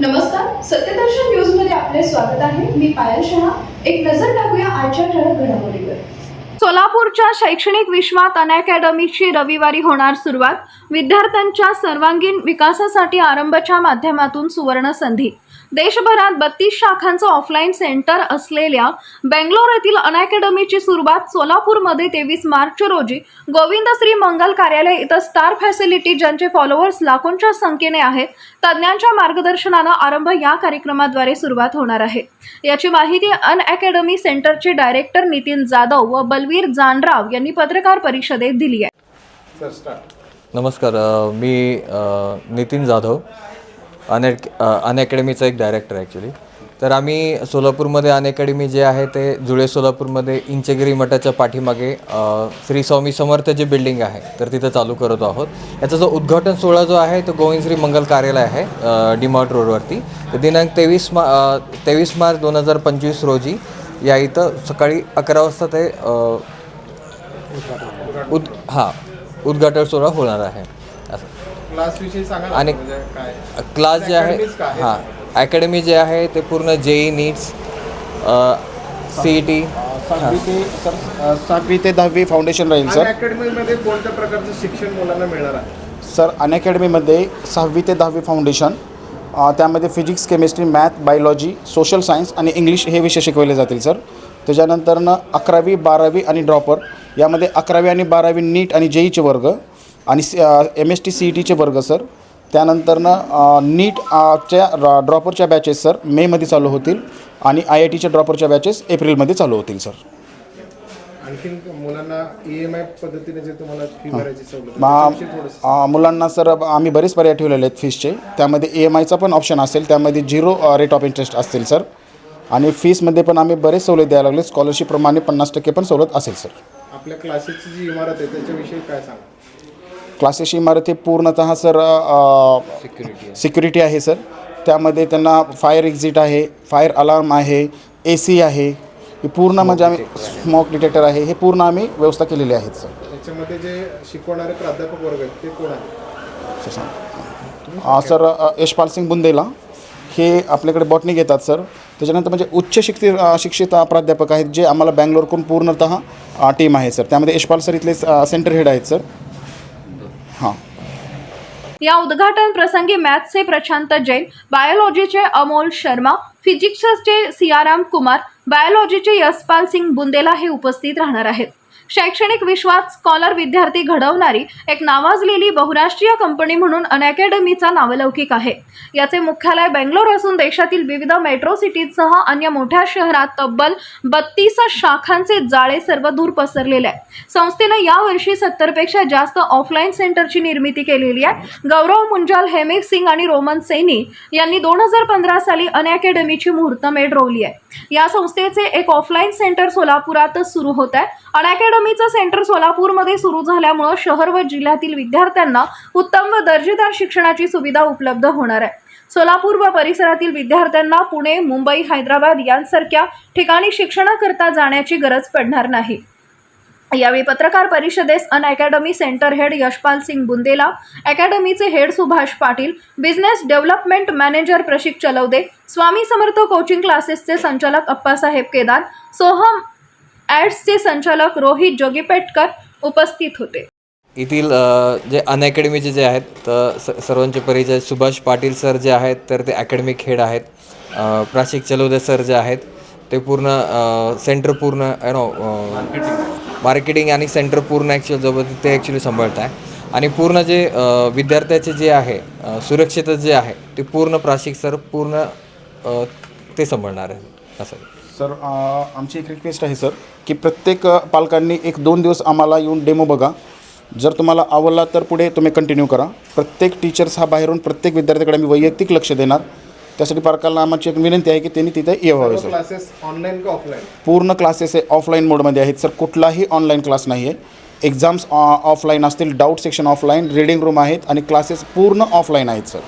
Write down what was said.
नमस्कार सत्यदर्शन न्यूजमध्ये आपले स्वागत आहे. मी पायल शहा. एक नजर टाकूया आजच्या ठळक घडामोडीवर. सोलापूरच्या शैक्षणिक विश्वात अनअकॅडमीची रविवारी होणार सुरुवात. विद्यार्थ्यांच्या सर्वांगीण विकासासाठी आरंभच्या माध्यमातून सुवर्ण संधी देशभरात बत्तीस शाखांचं ऑफलाईन सेंटर असलेल्या बेंगलोर येथील अनअकॅडमीची सुरुवात सोलापूरमध्ये तेवीस मार्च रोजी गोविंद श्री मंगल कार्यालय इथं स्टार फॅसिलिटी ज्यांचे फॉलोअर्स लाखोंच्या संख्येने आहेत तज्ज्ञांच्या मार्गदर्शनानं आरंभ या कार्यक्रमाद्वारे सुरुवात होणार आहे. याची माहिती अन अकॅडमी सेंटरचे डायरेक्टर नितीन जाधव व बलवीर जानराव यांनी पत्रकार परिषदेत दिली आहे. नमस्कार मी नितीन जाधव. अन अनअकॅडमीचा एक डायरेक्टर ॲक्च्युली तर आम्ही सोलापूरमध्ये अनअकॅडमी जे आहे ते जुळे सोलापूरमध्ये इंचगिरी मठाच्या पाठीमागे श्री स्वामी समर्थ जे बिल्डिंग आहे तर तिथं चालू करत आहोत. याचा जो उद्घाटन सोहळा जो आहे तो गोविंद श्री मंगल कार्यालय आहे डिमार्ट रोडवरती तर दिनांक तेवीस मा तेवीस मार्च दोन हजार पंचवीस रोजी या इथं सकाळी अकरा वाजता ते उद हां उद्घाटन सोहळा होणार आहे असं क्लास विषयी सांगा ना, आणि म्हणजे काय? क्लास जे आहे? हां अकॅडमी जे आहे ते पूर्ण JEE NEETs C E T सहावी ते सर सहावी ते दहावी फाउंडेशन राहील सर. अकॅडमीमध्ये कोणत्या प्रकारचं शिक्षण मुलांना मिळणार आहे? सर अनअकॅडमीमध्ये सहावी ते दहावी फाउंडेशन अ, त्यामध्ये physics chemistry math biology social science आणि इंग्लिश हे विषय शिकवले जातील सर. त्याच्यानंतरनं अकरावी बारावी आणि ड्रॉपर यामध्ये अकरावी आणि बारावी नीट आणि जेईचे वर्ग आणि M S T C E टीचे वर्ग सर. त्यानंतरनं नीट च्या ड्रॉपरच्या बॅचेस सर मेमध्ये चालू होतील आणि आय आय टीच्या ड्रॉपरच्या बॅचेस एप्रिलमध्ये चालू होतील सर. आणखीन मुलांना ई एम आय पद्धतीने जे तुम्हाला फी भरायची सवलत मा- आहे, त्याविषयी थोडंसं आ, मुलांना सर आम्ही बरेच पर्याय ठेवलेले आहेत फीसचे त्यामध्ये ई एम आयचा पण ऑप्शन असेल त्यामध्ये झिरो रेट ऑफ इंटरेस्ट असतील सर. आणि फीसमध्ये पण आम्ही बरेच सवलत द्यायला लागले स्कॉलरशिपप्रमाणे पन्नास टक्के पण सवलत असेल सर. आपल्या क्लासेसची जी इमारत आहे त्याच्याविषयी काय सांगा? क्लासेसची इमारत ही पूर्णतः सर सिक्युरिटी सिक्युरिटी आहे. सर. त्यामध्ये त्यांना फायर एक्झिट आहे फायर अलार्म आहे ए सी आहे. हे पूर्ण म्हणजे आम्ही स्मोक डिटेक्टर आहे. हे पूर्ण आम्ही व्यवस्था केलेली आहेत सर. त्याच्यामध्ये जे शिकवणारे प्राध्यापक वर्ग आहेत ते कोण आहेत? अ, सर अ, यशपाल सिंग बुंदेला. हे आपल्याकडे बॉटनी घेतात सर. त्याच्यानंतर म्हणजे उच्च शिक्षित अ, शिक्षित अ, प्राध्यापक आहेत जे आम्हाला बँगलोरकडून पूर्णतः टीम आहे सर. त्यामध्ये यशपाल सर इथले सेंटर हेड आहेत सर. हां. या उद्घाटन प्रसंगी मॅथ्सचे प्रशांत जैन बायोलॉजीचे अमोल शर्मा फिजिक्सचे सियाराम कुमार बायोलॉजीचे यशपाल सिंग बुंदेला हे उपस्थित राहणार आहेत. शैक्षणिक विश्वात स्कॉलर विद्यार्थी घडवणारी एक नावाजलेली बहुराष्ट्रीय कंपनी म्हणून अनॅकॅडमीचा नावलौकिक आहे. याचे मुख्यालय बेंगलोर असून देशातील विविध मेट्रो सिटीजसह अन्य मोठ्या शहरात तब्बल बत्तीस शाखांचे जाळे सर्वदूर पसरलेले आहे. संस्थेनं यावर्षी सत्तरपेक्षा जास्त ऑफलाईन सेंटरची निर्मिती केलेली आहे. गौरव मुंजाल हेमेक सिंग आणि रोमन सैनी यांनी दोन हजार पंधरा साली अनॅकॅडमीची मुहूर्तमेढ रोवली आहे. या संस्थेचे एक ऑफलाईन सेंटर सोलापुरातच सुरू होत आहे. अकादमीचं सेंटर सोलापूरमध्ये सुरू झाल्यामुळं शहर व जिल्ह्यातील विद्यार्थ्यांना उत्तम व दर्जेदार शिक्षणाची सुविधा उपलब्ध होणार आहे. सोलापूर व परिसरातील विद्यार्थ्यांना पुणे मुंबई हैदराबाद यांसारख्या ठिकाणी शिक्षणाकरता जाण्याची गरज पडणार नाही. यावेळी पत्रकार परिषदेस Unacademy centre head Yashpal Singh Bundela अकॅडमीचे head Subhash Patil business development manager Prashik Chalwade Swami Samarth coaching क्लासेसचे संचालक अप्पासाहेब केदार सोहम ॲड्सचे संचालक रोहित जोगीपेटकर उपस्थित होते. येथील जे अनअकॅडमीचे जे आहेत तर स सर्वांचे परिचय सुभाष पाटील सर जे आहेत तर ते अकॅडमिक हेड आहेत. प्राशिक चलोदे सर जे आहेत ते पूर्ण सेंटर पूर्ण यु नो मार्केटिंग आणि सेंटर पूर्ण ॲक्च्युअल जवळ ते ॲक्च्युली सांभाळत आहे आणि पूर्ण जे विद्यार्थ्याचे जे आहे सुरक्षित जे आहे ते पूर्ण प्राशिक सर पूर्ण ते सांभाळणार आहे असं सर आमची एक रिक्वेस्ट आहे सर की प्रत्येक अ, पालकांनी एक दोन दिवस आम्हाला येऊन डेमो बघा. जर तुम्हाला आवडला तर पुढे तुम्ही कंटिन्यू करा. प्रत्येक टीचर्स हा बाहेरून प्रत्येक विद्यार्थ्याकडे आम्ही वैयक्तिक लक्ष देणार. त्यासाठी पालकांना आमची एक विनंती आहे की त्यांनी तिथे यावं सर. क्लासेस ऑनलाईन का ऑफलाईन पूर्ण क्लासेस हे ऑफलाईन मोडमध्ये आहेत सर. कुठलाही ऑनलाईन क्लास नाही आहे. एक्झाम्स ऑफलाईन असतील doubt section offline reading room आहेत आणि क्लासेस पूर्ण ऑफलाईन आहेत सर.